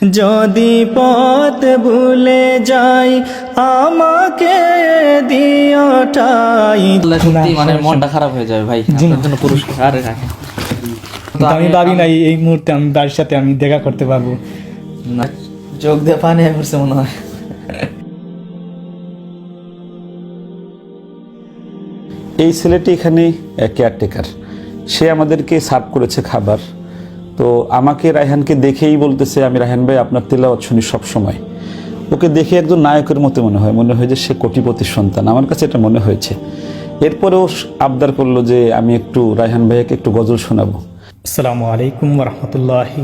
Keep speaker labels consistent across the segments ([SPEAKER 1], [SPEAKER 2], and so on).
[SPEAKER 1] যদি পথ ভুলে যাই আমাকে দিওটাই
[SPEAKER 2] সত্যি মানে মনটা খারাপ হয়ে যাবে ভাই। আপনার জন্য পুরস্কার রাখেন।
[SPEAKER 3] আমি ভাবি নাই এই মুহূর্তে আমি বাড়ির সাথে আমি দেখা করতে পারব।
[SPEAKER 2] না। চোখ দিয়ে পানি পড়ছে মনে হয়।
[SPEAKER 4] এই ছেলেটি এখানে কেয়ারটেকার সে আমাদেরকে সার্ভ করেছে খাবার। তো আমাকে রায়হানকে দেখেই বলতেছে, আমি রায়হান ভাই, আপনার তেলাওয়াত শুনি সবসময়। ওকে দেখে একজন নায়কের মতো মনে হয় মনে হয় যে সে কোটিপতির সন্তান। আমার কাছে এটা মনে হয়েছে। এরপরেও আবদার করল যে আমি একটু রায়হান ভাইয়াকে একটু গজল শোনাবো।
[SPEAKER 3] আসসালামু আলাইকুম রহমতুল্লাহি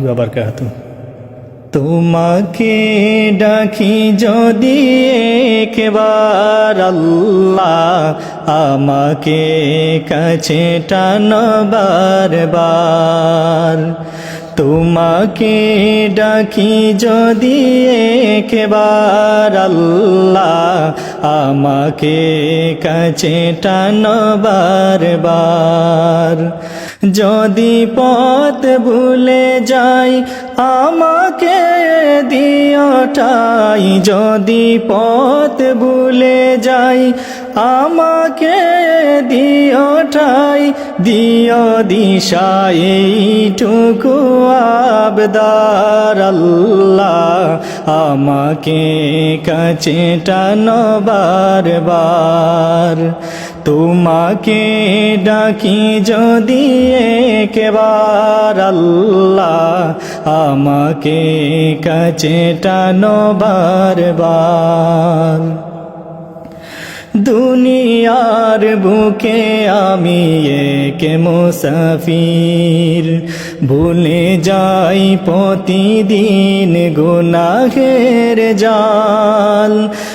[SPEAKER 1] তোমাকে ডাকি যদি একবার আল্লাহ আমাকে কাছে টানবার বার তোমাকে ডাকি যদি একবার আল্লাহ আমাকে কাছে টানবার বার। যদি পথ ভুলে যাই, আমাকে দিওটাই যদি পথ ভুলে যাই আমাকে দিওটাই দিও দিশা এইটুকু আবদার আমাকে কাছে টানবার বার তোমাকে ডাকি যদি একবার আল্লাহ আমাকে কাছে টানবার বার দুনিয়ার বুকে আমি একে মুসাফির। ভুলে যাই প্রতিদিন গুনাহের জাল।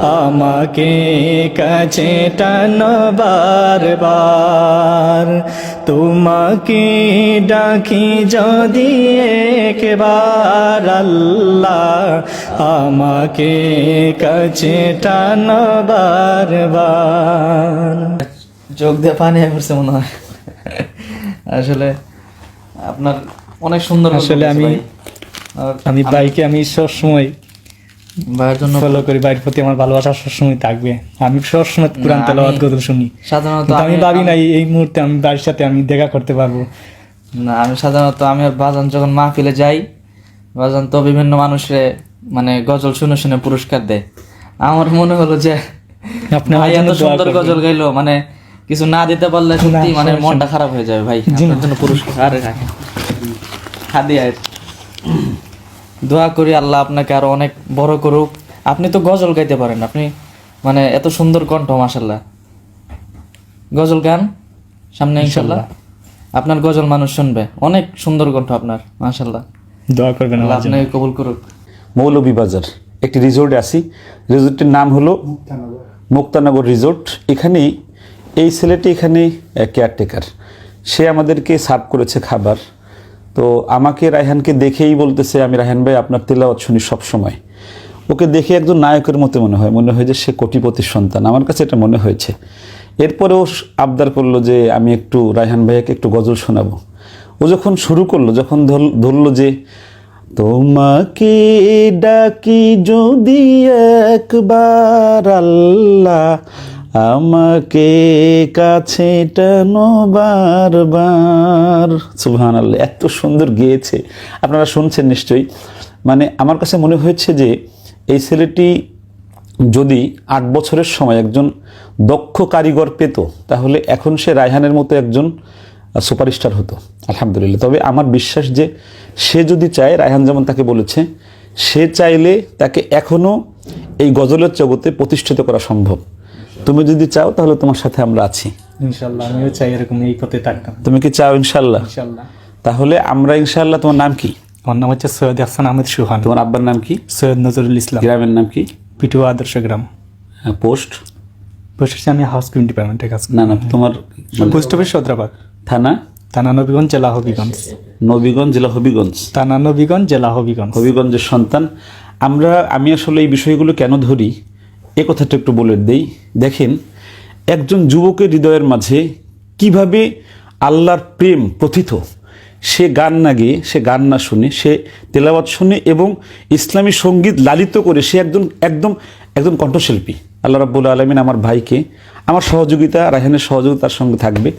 [SPEAKER 1] আমাকে কাছে টানবার বার তোমাকে ডাকি যদি একবার আল্লাহ আমাকে কাছে টানবার বার।
[SPEAKER 2] যোগ দিয়ে পানি পড়ছে মনে হয়। আসলে আপনার অনেক সুন্দর
[SPEAKER 3] আসলে আমি আমি বাইকে আমি সবসময়
[SPEAKER 2] ভাইয়ের জন্য
[SPEAKER 3] ফলো করি বাইরের প্রতি আমার ভালোবাসা সবসময় থাকবে। আমি সবসময় কোরআন তেলাওয়াত গজল শুনি।
[SPEAKER 2] সাধারণত
[SPEAKER 3] আমি ভাবি নাই এই মুহূর্তে আমি বাড়ির সাথে আমি দেখা করতে পারব।
[SPEAKER 2] না আমি সাধারণত আমি আর বাজান যখন মাহফিলে যাই বাজান তো বিভিন্ন মানুষে মানে গজল শুনে শুনে পুরস্কার দেয়। আমার মনে হলো যে
[SPEAKER 3] আপনি
[SPEAKER 2] ভাই এত সুন্দর গজল গাইলো মানে কিছু না দিতে পারলে সত্যি মানে মনটা খারাপ হয়ে যাবে ভাই। আপনার জন্য পুরস্কার। হাদিয়া দোয়া করি আল্লাহ আপনাকে আরও অনেক বড় করুক। আপনি তো গজল গাইতে পারেন আপনি মানে এত সুন্দর কণ্ঠ মাসাল্লাহ গজল গান সামনে ইনশাল্লাহ আপনার গজল মানুষ শুনবে অনেক সুন্দর কণ্ঠ আপনার মাসাল্লাহ
[SPEAKER 3] দোয়া করবেন
[SPEAKER 2] আপনাকে কবুল করুক।
[SPEAKER 4] মৌলভীবাজার একটি রিসোর্টে আসি রিসোর্টের নাম হলো মুক্তানগর রিসোর্ট এখানেই এই ছেলেটি এখানে কেয়ারটেকার সে আমাদেরকে সার্ভ করেছে খাবার। তো আমাকে রায়হানকে দেখেই বলতেছে, আমি রায়হান ভাই, আপনার তেলাওয়াত শুনি সবসময় ওকে দেখে একজন নায়কের মতো মনে হয় মনে হয় যে সে কোটিপতির সন্তান। আমার কাছে এটা মনে হয়েছে। এরপরেও আবদার করল যে, আমি একটু রায়হান ভাইয়াকে একটু গজল শোনাবো। ও যখন শুরু করল, যখন ধর- ধরলো যে তোমাকে ডাকি যদি একবার আল্লাহ আমাকে কাছে টানো বারবার। সুবহান আল্লাহ এত সুন্দর গেয়েছে। আপনারা শুনছেন নিশ্চয়ই। মানে আমার কাছে মনে হয়েছে যে এই ছেলেটি যদি আট বছরের সময় একজন দক্ষ কারিগর পেত, তাহলে এখন সে রায়হানের মতো একজন সুপারস্টার হতো। আলহামদুলিল্লাহ। তবে আমার বিশ্বাস যে সে যদি চায় রায়হান যেমন তাকে বলেছে সে চাইলে তাকে এখনও এই গজলের জগতে প্রতিষ্ঠিত করা সম্ভব। তুমি যদি চাও তাহলে তোমার সাথে আমরা আছি।
[SPEAKER 3] ইনশাল্লাহ আমিও চাই এরকম এই পথে থাকতাম।
[SPEAKER 4] তুমি কি চাও ইনশাল্লাহ?
[SPEAKER 3] ইনশাল্লাহ।
[SPEAKER 4] তাহলে আমরা ইনশাল্লাহ তোমার নাম কি?
[SPEAKER 3] আমার নাম হচ্ছে সৈয়দ হাসান আহমেদ সুহান।
[SPEAKER 4] তোমার আব্বার নাম কি?
[SPEAKER 3] সৈয়দ নজরুল ইসলাম।
[SPEAKER 4] গ্রামের নাম কি?
[SPEAKER 3] পিটুয়া আদর্শ গ্রাম।
[SPEAKER 4] হ্যাঁ, পোস্ট?
[SPEAKER 3] বসেছি আমি হাউস কিপিং ডিপার্টমেন্টে কাজ
[SPEAKER 4] না না তোমার
[SPEAKER 3] পোস্ট অফিস সদরাবাদ।
[SPEAKER 4] থানা?
[SPEAKER 3] থানা নবীগঞ্জ জেলা হবিগঞ্জ।
[SPEAKER 4] নবীগঞ্জ জেলা হবিগঞ্জ।
[SPEAKER 3] থানা নবীগঞ্জ জেলা হবিগঞ্জ।
[SPEAKER 4] হবিগঞ্জের সন্তান। আমরা আমি আসলে এই বিষয়গুলো কেন ধরি? এ কথাটা একটু বলে দেই। দেখেন একজন যুবকের হৃদয়ের মাঝে কীভাবে আল্লাহর প্রেম প্রথিত। সে গান না গেয়ে সে গান না শুনে সে তেলাওয়াত শুনে এবং ইসলামী সংগীত লালিত করে সে একজন একদম একজন কণ্ঠশিল্পী। আল্লাহ রাব্বুল আলমিন আমার ভাইকে আমার সহযোগিতা রায়হানের সহযোগিতার সঙ্গে থাকবে।